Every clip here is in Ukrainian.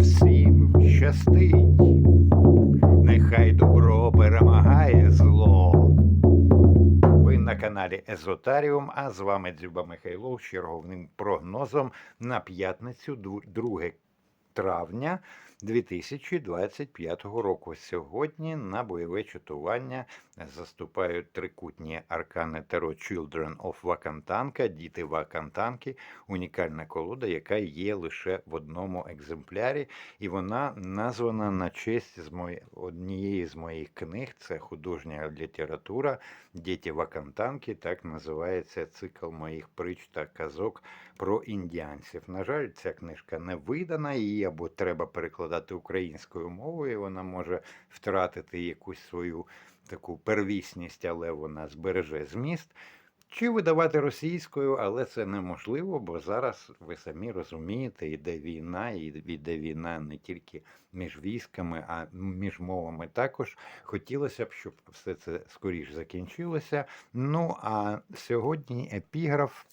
всім щастить, нехай добро перемагає зло. Ви на каналі Езотаріум, а з вами Дзюба Михайлов з черговним прогнозом на п'ятницю, 2 травня 2025 року. Сьогодні на бойове чатування заступають трикутні аркани Таро Children of Вакантанка, діти Вакантанки, унікальна колода, яка є лише в одному екземплярі, і вона названа на честь з мої... однієї з моїх книг. Це художня література Діти Вакантанки. Так називається цикл моїх притч та казок про індіанців. На жаль, ця книжка не видана, її або треба перекладати українською мовою. Вона може втратити якусь свою таку первісність, але вона збереже зміст. Чи видавати російською, але це неможливо, бо зараз ви самі розумієте, йде війна, і йде війна не тільки між військами, а між мовами також. Хотілося б, щоб все це скоріш закінчилося. Ну а сьогодні епіграф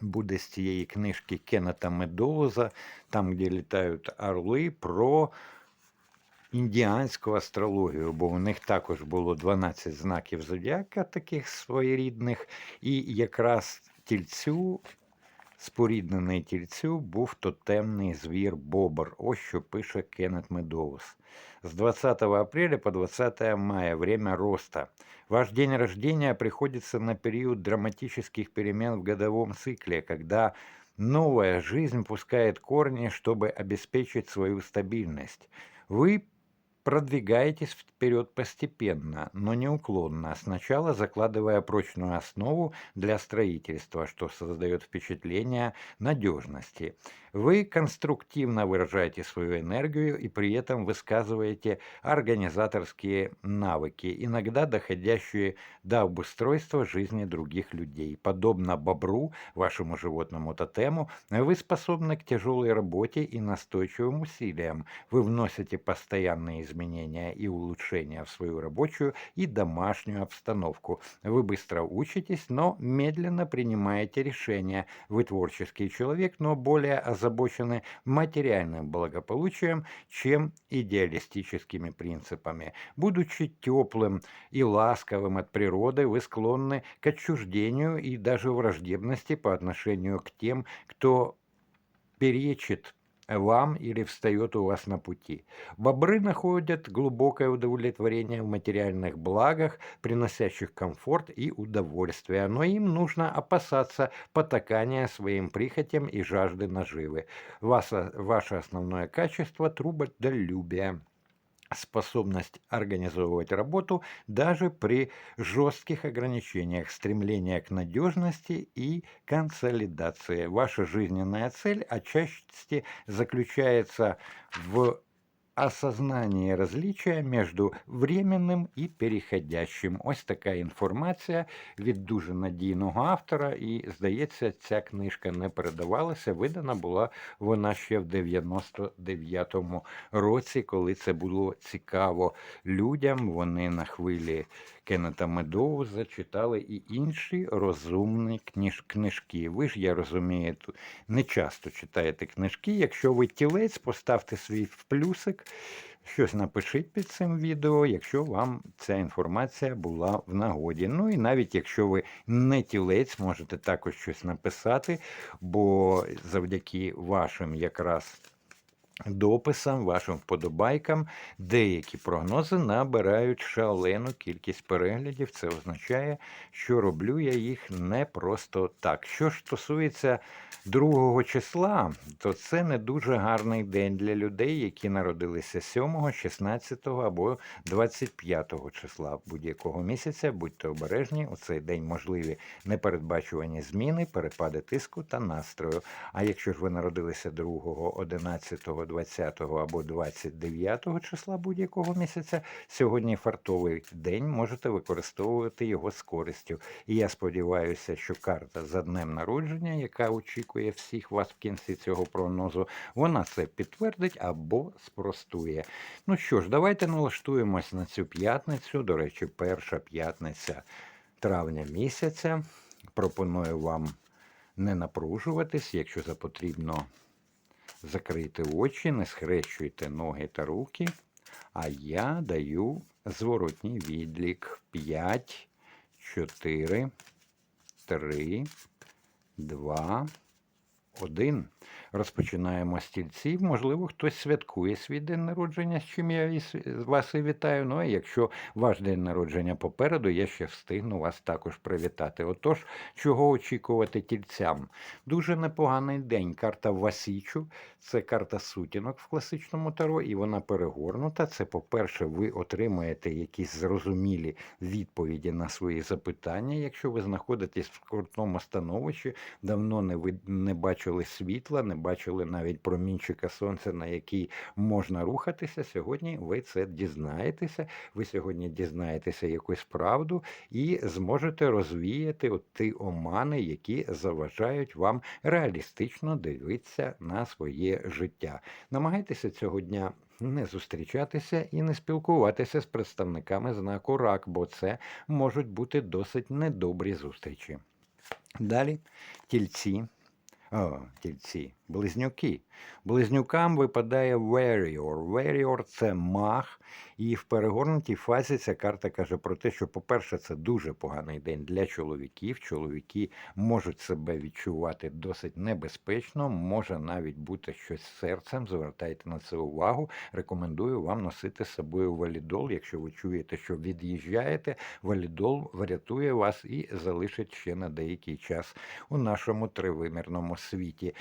буде з цієї книжки Кеннета Медоуза, там, де літають орли, про індіанську астрологію, бо у них також було 12 знаків зодіака, таких своєрідних, і якраз тільцю. Споріднений тільцю був тотемний звір Бобр. Ось що пише Кеннет Медоуз. С 20 апреля по 20 мая время роста. Ваш день рождения приходится на период драматических перемен в годовом цикле, когда новая жизнь пускает корни, чтобы обеспечить свою стабильность. Вы продвигаетесь вперед постепенно, но неуклонно, сначала закладывая прочную основу для строительства, что создает впечатление надежности. Вы конструктивно выражаете свою энергию и при этом высказываете организаторские навыки, иногда доходящие до обустройства жизни других людей. Подобно бобру, вашему животному тотему, вы способны к тяжелой работе и настойчивым усилиям. Вы вносите постоянные изменения и улучшения в свою рабочую и домашнюю обстановку. Вы быстро учитесь, но медленно принимаете решения. Вы творческий человек, но более озабочены материальным благополучием, чем идеалистическими принципами. Будучи теплым и ласковым от природы, вы склонны к отчуждению и даже враждебности по отношению к тем, кто перечит вам или встает у вас на пути. Бобры находят глубокое удовлетворение в материальных благах, приносящих комфорт и удовольствие, но им нужно опасаться потакания своим прихотям и жажды наживы. Ваше, основное качество – трудолюбие способность организовывать работу даже при жестких ограничениях, стремление к надежности и консолидации. Ваша жизненная цель отчасти заключается в осознанні различия между временним і переходящим. Ось така інформація від дуже надійного автора, і, здається, ця книжка не передавалася. Видана була вона ще в 99-му році, коли це було цікаво людям. Вони на хвилі Кеннета Медоуза читали і інші розумні кніж, книжки. Ви ж, я розумію, не часто читаєте книжки. Якщо ви тілець, поставте свій плюсик, щось напишіть під цим відео, якщо вам ця інформація була в нагоді. Ну і навіть якщо ви не тілець, можете також щось написати, бо завдяки вашим якраз. Дописам, вашим вподобайкам, деякі прогнози набирають шалену кількість переглядів. Це означає, що роблю я їх не просто так. Що ж стосується 2 числа, то це не дуже гарний день для людей, які народилися 7, 16 або 25 числа будь-якого місяця. Будьте обережні, у цей день можливі непередбачувані зміни, перепади тиску та настрою. А якщо ж ви народилися 2, 11, 20 або 29 числа будь-якого місяця, сьогодні фартовий день можете використовувати його з користю. І я сподіваюся, що карта за днем народження, яка очікує всіх вас в кінці цього прогнозу, вона це підтвердить або спростує. Ну що ж, давайте налаштуємось на цю п'ятницю. До речі, перша п'ятниця травня місяця. Пропоную вам не напружуватись, якщо за потрібно Закрийте очі, не схрещуйте ноги та руки. А я даю зворотній відлік. 5, 4, 3, 2, 1. Розпочинаємо з стільців. Можливо, хтось святкує свій день народження, з чим я вас і вітаю. Ну а якщо ваш день народження попереду, я ще встигну вас також привітати. Отож, чого очікувати тільцям? Дуже непоганий день. Карта Васічу це карта сутінок в класичному таро, і вона перегорнута. Це, по-перше, ви отримаєте якісь зрозумілі відповіді на свої запитання. Якщо ви знаходитесь в скрутному становищі, давно не ви не бачили світла, не бачили навіть промінчика сонця, на який можна рухатися. Сьогодні ви це дізнаєтеся. Ви сьогодні дізнаєтеся якусь правду і зможете розвіяти от ті омани, які заважають вам реалістично дивитися на своє життя. Намагайтеся цього дня. Не зустрічатися і не спілкуватися з представниками знаку рак, бо це можуть бути досить недобрі зустрічі. Далі тільці. О, тільці, близнюки. Близнюкам випадає Warrior. Warrior – це маг, і в перегорнутій фазі ця карта каже про те, що, по-перше, це дуже поганий день для чоловіків. Чоловіки можуть себе відчувати досить небезпечно, може навіть бути щось з серцем. Звертайте на це увагу. Рекомендую вам носити з собою валідол. Якщо ви чуєте, що від'їжджаєте, валідол врятує вас і залишить ще на деякий час у нашому тривимірному світі.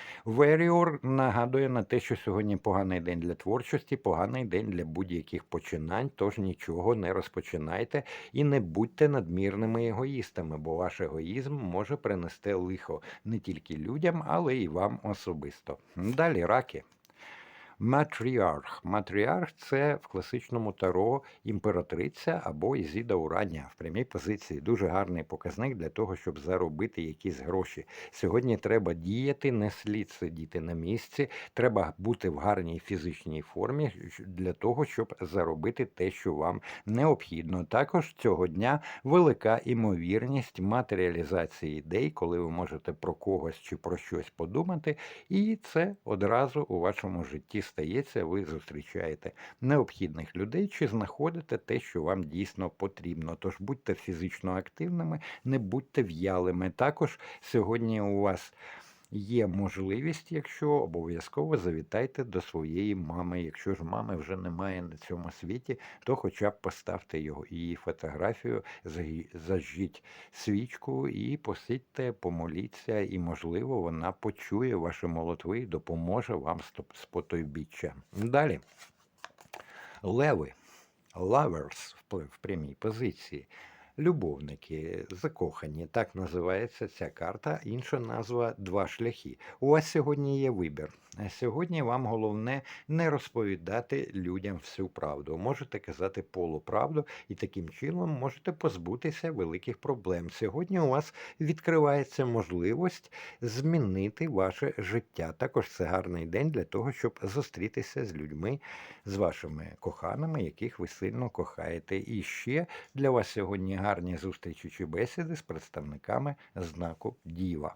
Веріор нагадує на те, що сьогодні поганий день для творчості, поганий день для будь-яких починань, тож нічого не розпочинайте і не будьте надмірними егоїстами, бо ваш егоїзм може принести лихо не тільки людям, але й вам особисто. Далі раки. Матріарх. Матріарх це в класичному таро імператриця або Ізіда Урання в прямій позиції. Дуже гарний показник для того, щоб заробити якісь гроші. Сьогодні треба діяти, не слід сидіти на місці. Треба бути в гарній фізичній формі для того, щоб заробити те, що вам необхідно. Також цього дня велика імовірність матеріалізації ідей, коли ви можете про когось чи про щось подумати, і це одразу у вашому житті стається. Ви зустрічаєте необхідних людей чи знаходите те, що вам дійсно потрібно. Тож будьте фізично активними, не будьте в'ялими. Також сьогодні у вас. Є можливість, якщо обов'язково завітайте до своєї мами. Якщо ж мами вже немає на цьому світі, то хоча б поставте його її фотографію, зажжіть свічку і посидьте, помоліться, і, можливо, вона почує ваші молитви і допоможе вам з потойбіччя. Далі. Леви. В в прямій позиції. Любовники, закохані, так називається ця карта. Інша назва два шляхи. У вас сьогодні є вибір. Сьогодні вам головне не розповідати людям всю правду. Можете казати полуправду, і таким чином можете позбутися великих проблем. Сьогодні у вас відкривається можливість змінити ваше життя. Також це гарний день для того, щоб зустрітися з людьми, з вашими коханими, яких ви сильно кохаєте. І ще для вас сьогодні гарні чи бесіди з представниками знаку Діва.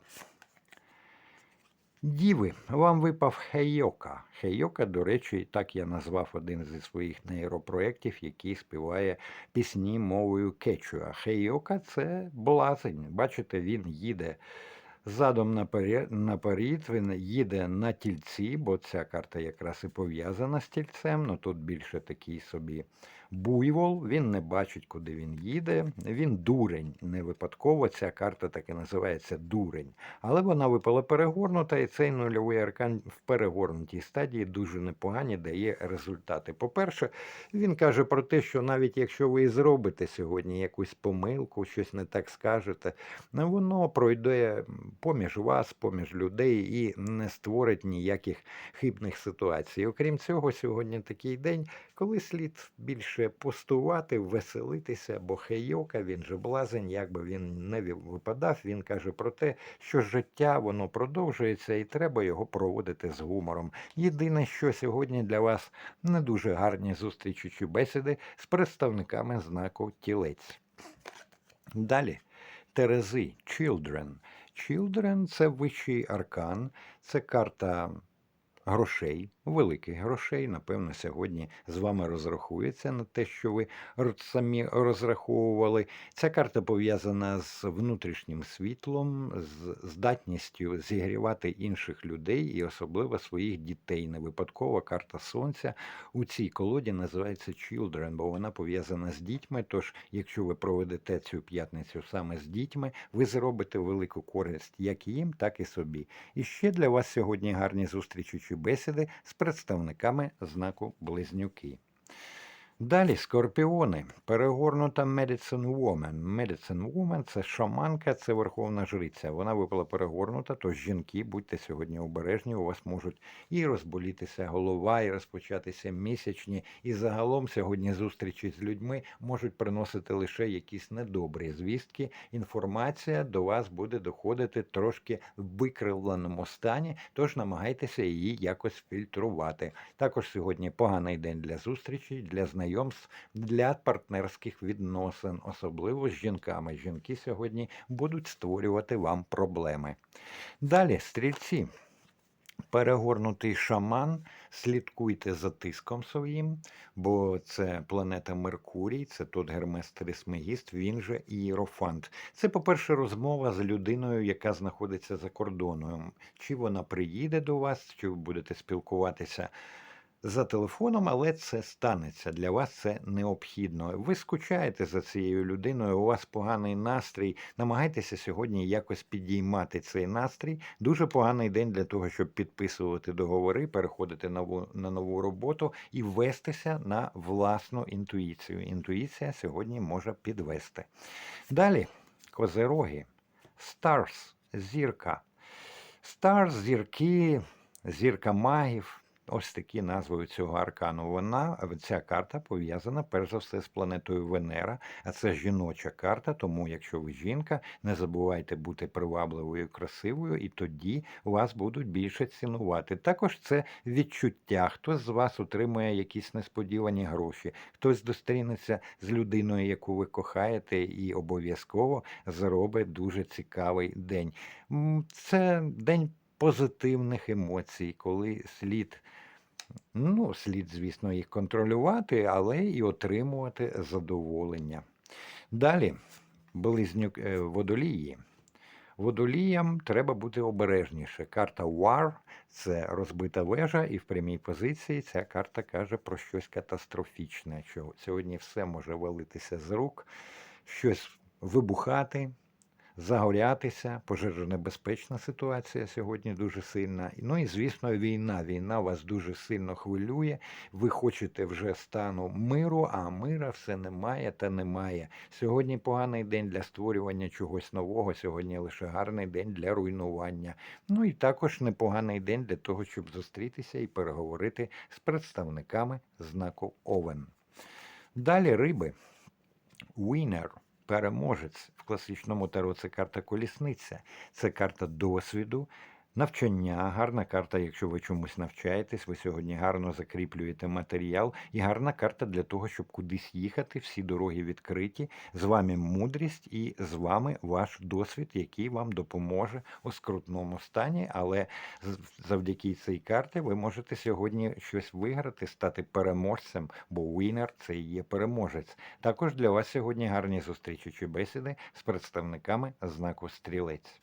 Діви, вам випав Хейока. Хейока, до речі, так я назвав один зі своїх нейропроєктів, який співає пісні мовою кечуа. Хейока це блазень. Бачите, він їде задом наперед, він їде на тільці, бо ця карта якраз і пов'язана з тільцем. Ну тут більше такий собі буйвол. Він не бачить, куди він їде. Він дурень. Не випадково ця карта так і називається дурень. Але вона випала перегорнута, і цей нульовий аркан в перегорнутій стадії дуже непогані дає результати. По-перше, він каже про те, що навіть якщо ви зробите сьогодні якусь помилку, щось не так скажете, воно пройде поміж вас, поміж людей і не створить ніяких хибних ситуацій. Окрім цього, сьогодні такий день, коли слід більше постувати, веселитися, бо хейока, він же блазень, якби він не випадав, він каже про те, що життя воно продовжується і треба його проводити з гумором. Єдине, що сьогодні для вас не дуже гарні зустрічі чи бесіди з представниками знаку тілець. Далі. Терези, Children. Children – це вищий аркан, це карта грошей, великих грошей. Напевно, сьогодні з вами розрахується на те, що ви самі розраховували. Ця карта пов'язана з внутрішнім світлом, з здатністю зігрівати інших людей і особливо своїх дітей. Не випадкова карта сонця у цій колоді називається Children, бо вона пов'язана з дітьми. Тож, якщо ви проведете цю п'ятницю саме з дітьми, ви зробите велику користь як їм, так і собі. І ще для вас сьогодні гарні зустрічі чи бесіди з представниками знаку Близнюки. Далі скорпіони. Перегорнута Medicine Woman. Medicine Woman – це шаманка, це верховна жриця. Вона випала перегорнута, тож жінки, будьте сьогодні обережні, у вас можуть і розболітися голова, і розпочатися місячні. І загалом сьогодні зустрічі з людьми можуть приносити лише якісь недобрі звістки. Інформація до вас буде доходити трошки в викривленому стані, тож намагайтеся її якось фільтрувати. Також сьогодні поганий день для зустрічей, для знайомств, для партнерських відносин, особливо з жінками. Жінки сьогодні будуть створювати вам проблеми. Далі, стрільці. Перегорнутий шаман, слідкуйте за тиском своїм, бо це планета Меркурій, це тот Гермес Трисмегіст, він же Ієрофант. Це, по-перше, розмова з людиною, яка знаходиться за кордоном. Чи вона приїде до вас, чи ви будете спілкуватися за телефоном, але це станеться. Для вас це необхідно. Ви скучаєте за цією людиною, у вас поганий настрій. Намагайтеся сьогодні якось підіймати цей настрій. Дуже поганий день для того, щоб підписувати договори, переходити на нову, роботу і вестися на власну інтуїцію. Інтуїція сьогодні може підвести. Далі, козероги, Stars, зірка. Stars, зірки, зірка магів. Ось такі назви цього аркану. Вона ця карта пов'язана перш за все з планетою Венера, а це жіноча карта. Тому, якщо ви жінка, не забувайте бути привабливою, красивою, і тоді вас будуть більше цінувати. Також це відчуття. Хтось з вас отримує якісь несподівані гроші, хтось зустрінеться з людиною, яку ви кохаєте, і обов'язково зробить дуже цікавий день. Це день позитивних емоцій, коли слід. Ну, слід, звісно, їх контролювати, але і отримувати задоволення. Далі, близнюк е, водолії. Водоліям треба бути обережніше. Карта War це розбита вежа, і в прямій позиції ця карта каже про щось катастрофічне, що сьогодні все може валитися з рук, щось вибухати, загорятися, пожежонебезпечна ситуація сьогодні дуже сильна. Ну і звісно, війна. Війна вас дуже сильно хвилює. Ви хочете вже стану миру, а мира все немає та немає. Сьогодні поганий день для створювання чогось нового. Сьогодні лише гарний день для руйнування. Ну і також непоганий день для того, щоб зустрітися і переговорити з представниками знаку Овен. Далі риби. Winner – переможець класичному таро це карта колісниця, це карта досвіду, навчання, гарна карта, якщо ви чомусь навчаєтесь, ви сьогодні гарно закріплюєте матеріал, і гарна карта для того, щоб кудись їхати. Всі дороги відкриті. З вами мудрість і з вами ваш досвід, який вам допоможе у скрутному стані. Але завдяки цій карті ви можете сьогодні щось виграти, стати переможцем, бо winner – це і є переможець. Також для вас сьогодні гарні зустрічі чи бесіди з представниками знаку стрілець.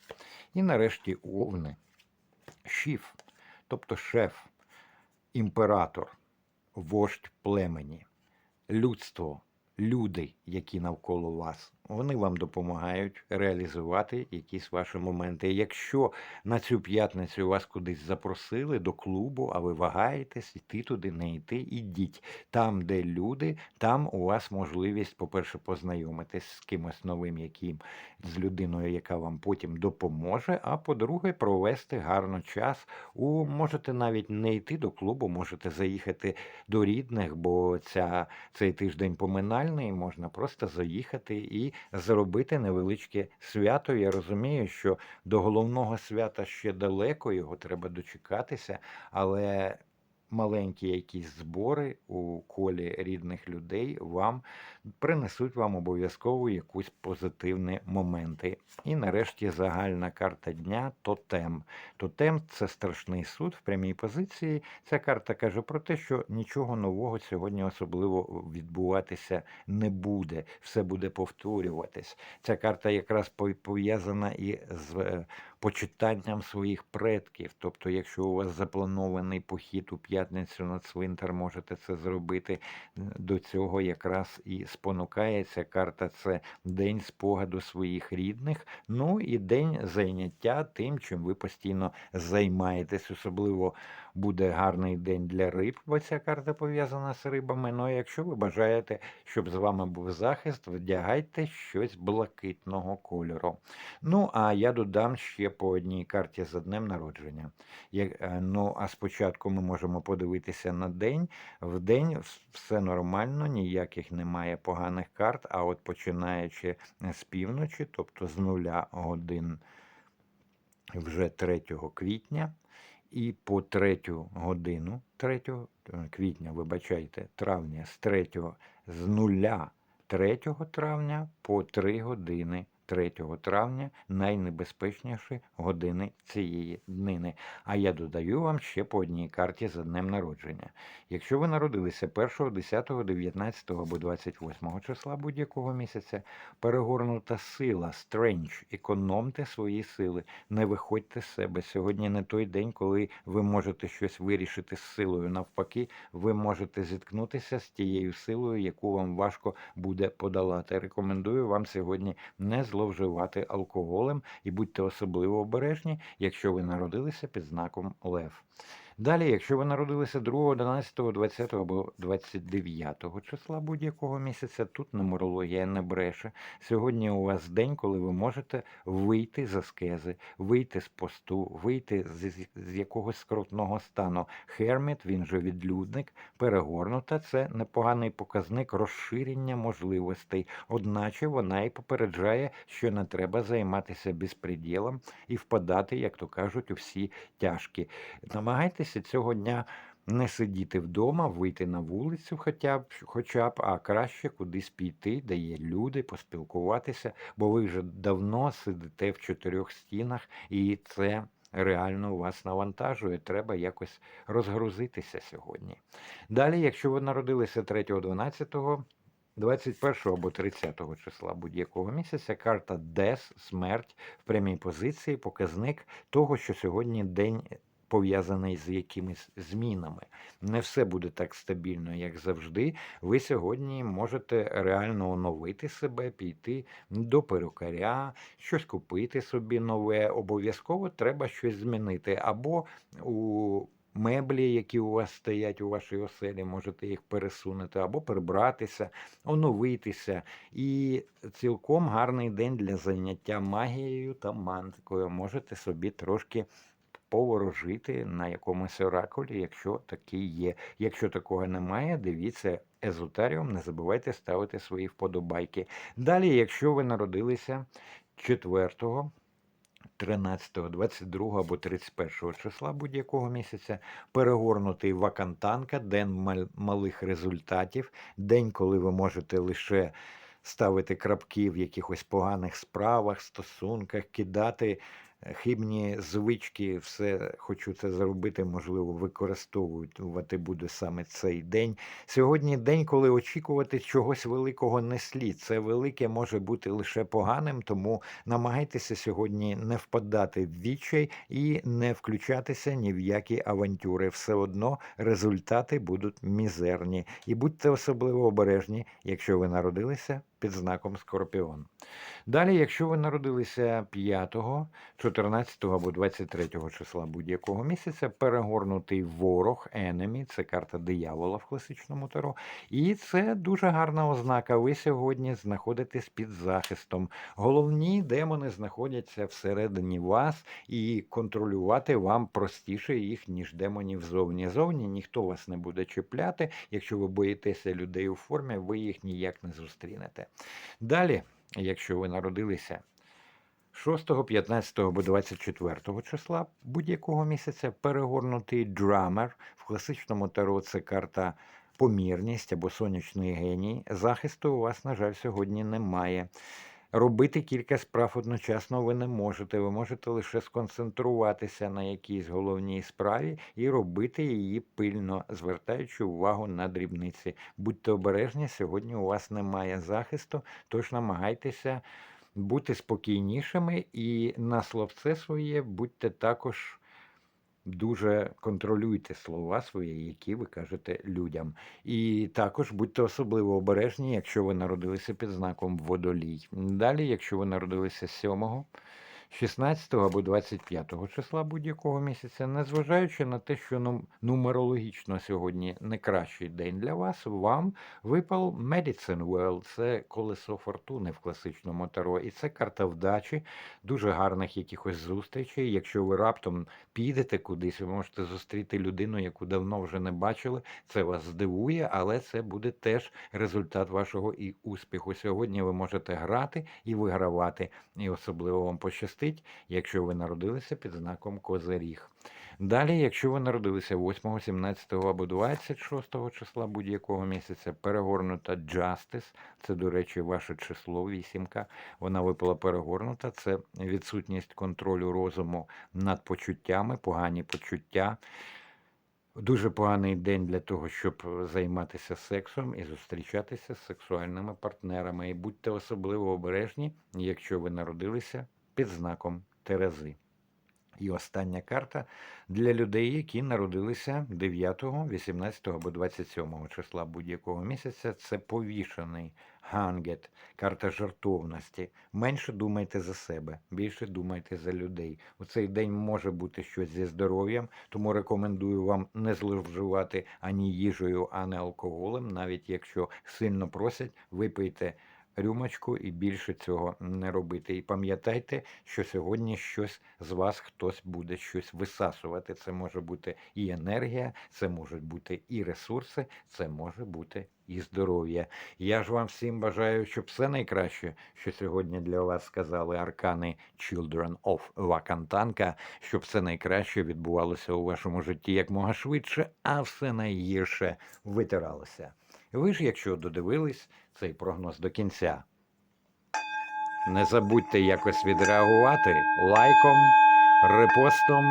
І нарешті овни. Шіф, тобто шеф, імператор, вождь племені, людство, люди, які навколо вас, вони вам допомагають реалізувати якісь ваші моменти. Якщо на цю п'ятницю вас кудись запросили до клубу, а ви вагаєтесь, йти туди, не йти, ідіть. Там, де люди, там у вас можливість, по-перше, познайомитись з кимось новим, яким з людиною, яка вам потім допоможе. А по-друге, провести гарно час. У можете навіть не йти до клубу, можете заїхати до рідних, бо ця, цей тиждень поминальний, можна просто заїхати і зробити невеличке свято. Я розумію, що до головного свята ще далеко, його треба дочекатися, але маленькі якісь збори у колі рідних людей вам принесуть вам обов'язково якусь позитивні моменти. І нарешті загальна карта дня тотем. Тотем це страшний суд в прямій позиції. Ця карта каже про те, що нічого нового сьогодні особливо відбуватися не буде. Все буде повторюватись. Ця карта якраз пов'язана і з е, почитанням своїх предків. Тобто, якщо у вас запланований похід у п'ятницю на цвинтар, можете це зробити. До цього якраз і спонукається карта. Це день спогаду своїх рідних, ну і день зайняття тим, чим ви постійно займаєтесь. Особливо буде гарний день для риб, бо ця карта пов'язана з рибами. Ну а якщо ви бажаєте, щоб з вами був захист, вдягайте щось блакитного кольору. Ну, а я додам ще по одній карті за днем народження. Е, Ну, а спочатку ми можемо подивитися на день. В день все нормально, ніяких немає поганих карт, а от починаючи з півночі, тобто з нуля годин вже 3 квітня, і по 3 годину 3 квітня, вибачайте, травня з 3 з нуля 3 травня по 3 години 3 травня найнебезпечніші години цієї днини. А я додаю вам ще по одній карті за днем народження. Якщо ви народилися 1, 10, 19 або 28 числа будь-якого місяця, перегорнута сила, стрендж, економте свої сили, не виходьте з себе. Сьогодні не той день, коли ви можете щось вирішити з силою. Навпаки, ви можете зіткнутися з тією силою, яку вам важко буде подолати. Рекомендую вам сьогодні не зловживати алкоголем і будьте особливо обережні, якщо ви народилися під знаком Лев. Далі, якщо ви народилися 2, 11, 20 або 29 числа будь-якого місяця, тут нумерологія не бреше. Сьогодні у вас день, коли ви можете вийти з аскези, вийти з посту, вийти з, з- якогось скрутного стану. Херміт, він же відлюдник, перегорнута це непоганий показник розширення можливостей. Одначе вона і попереджає, що не треба займатися безпреділом і впадати, як то кажуть, у всі тяжкі. Намагайтеся цього дня не сидіти вдома, вийти на вулицю, хоча б, хоча б, а краще кудись піти, де є люди, поспілкуватися, бо ви вже давно сидите в чотирьох стінах, і це реально вас навантажує. Треба якось розгрузитися сьогодні. Далі, якщо ви народилися 3, 12, 21 або 30 числа будь-якого місяця, карта Дес, смерть в прямій позиції, показник того, що сьогодні день пов'язаний з якимись змінами. Не все буде так стабільно, як завжди. Ви сьогодні можете реально оновити себе, піти до перукаря, щось купити собі нове. Обов'язково треба щось змінити. Або у меблі, які у вас стоять у вашій оселі, можете їх пересунути, або прибратися, оновитися. І цілком гарний день для заняття магією та мантикою. Можете собі трошки поворожити на якомусь оракулі, якщо такий є. Якщо такого немає, дивіться езотеріум, не забувайте ставити свої вподобайки. Далі, якщо ви народилися 4 13, 22 або 31 числа будь-якого місяця перегорнутий вакантанка, день малих результатів, день, коли ви можете лише ставити крапки в якихось поганих справах, стосунках, кидати хибні звички, все хочу це зробити, можливо, використовувати буде саме цей день. Сьогодні день, коли очікувати чогось великого не слід. Це велике може бути лише поганим, тому намагайтеся сьогодні не впадати в відчай і не включатися ні в які авантюри. Все одно результати будуть мізерні. І будьте особливо обережні, якщо ви народилися під знаком Скорпіон. Далі, якщо ви народилися 5, 14 або 23 числа будь-якого місяця, перегорнутий ворог, enemy, це карта диявола в класичному таро. І це дуже гарна ознака. Ви сьогодні знаходитесь під захистом. Головні демони знаходяться всередині вас, і контролювати вам простіше їх, ніж демонів зовні. Зовні ніхто вас не буде чіпляти. Якщо ви боїтеся людей у формі, ви їх ніяк не зустрінете. Далі, якщо ви народилися 6, 15 або 24 числа будь-якого місяця перегорнутий драмер. В класичному таро це карта помірність або сонячний геній. Захисту у вас, на жаль, сьогодні немає. Робити кілька справ одночасно ви не можете. Ви можете лише сконцентруватися на якійсь головній справі і робити її пильно, звертаючи увагу на дрібниці. Будьте обережні, сьогодні у вас немає захисту, тож намагайтеся бути спокійнішими і на словце своє будьте також дуже контролюйте слова свої, які ви кажете людям. І також будьте особливо обережні, якщо ви народилися під знаком водолій. Далі, якщо ви народилися 7, 16 або 25 числа будь-якого місяця, незважаючи на те, що ну, нумерологічно сьогодні не кращий день для вас, вам випав Medicine World, це колесо фортуни в класичному таро, і це карта вдачі, дуже гарних якихось зустрічей. Якщо ви раптом підете кудись, ви можете зустріти людину, яку давно вже не бачили. Це вас здивує, але це буде теж результат вашого і успіху. Сьогодні ви можете грати і вигравати, і особливо вам пощастить, якщо ви народилися під знаком Козиріг. Далі, якщо ви народилися 8, 17 або 26 числа будь-якого місяця, перегорнута Justice, це, до речі, ваше число, вісімка, вона випала перегорнута, це відсутність контролю розуму над почуттями, погані почуття. Дуже поганий день для того, щоб займатися сексом і зустрічатися з сексуальними партнерами. І будьте особливо обережні, якщо ви народилися під знаком Терези. І остання карта для людей, які народилися 9, 18 або 27 числа будь-якого місяця. Це повішений гангет, карта жартовності. Менше думайте за себе, більше думайте за людей. У цей день може бути щось зі здоров'ям, тому рекомендую вам не зловживати ані їжею, ані алкоголем. Навіть якщо сильно просять, випийте рюмочку і більше цього не робити. І пам'ятайте, що сьогодні щось з вас хтось буде щось висасувати. Це може бути і енергія, це можуть бути і ресурси, це може бути і здоров'я. Я ж вам всім бажаю, щоб все найкраще, що сьогодні для вас сказали аркани Children of Вакантанка, щоб все найкраще відбувалося у вашому житті якмога швидше, а все найгірше витиралося. Ви ж, якщо додивились цей прогноз до кінця, не забудьте якось відреагувати лайком, репостом,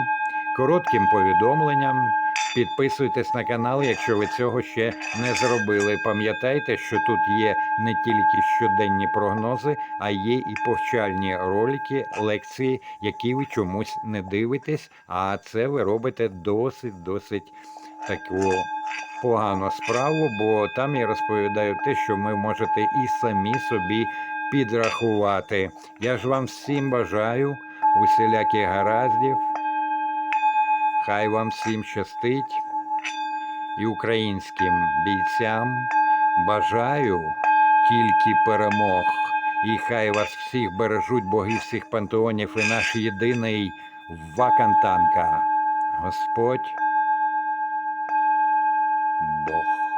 коротким повідомленням. Підписуйтесь на канал, якщо ви цього ще не зробили. Пам'ятайте, що тут є не тільки щоденні прогнози, а є і повчальні ролики, лекції, які ви чомусь не дивитесь. А це ви робите досить досить таку погану справу, бо там я розповідаю те, що ви можете і самі собі підрахувати. Я ж вам всім бажаю усіляких гараздів. Хай вам всім щастить і українським бійцям бажаю тільки перемог. І хай вас всіх бережуть боги всіх пантеонів і наш єдиний Вакантанка. Господь noch.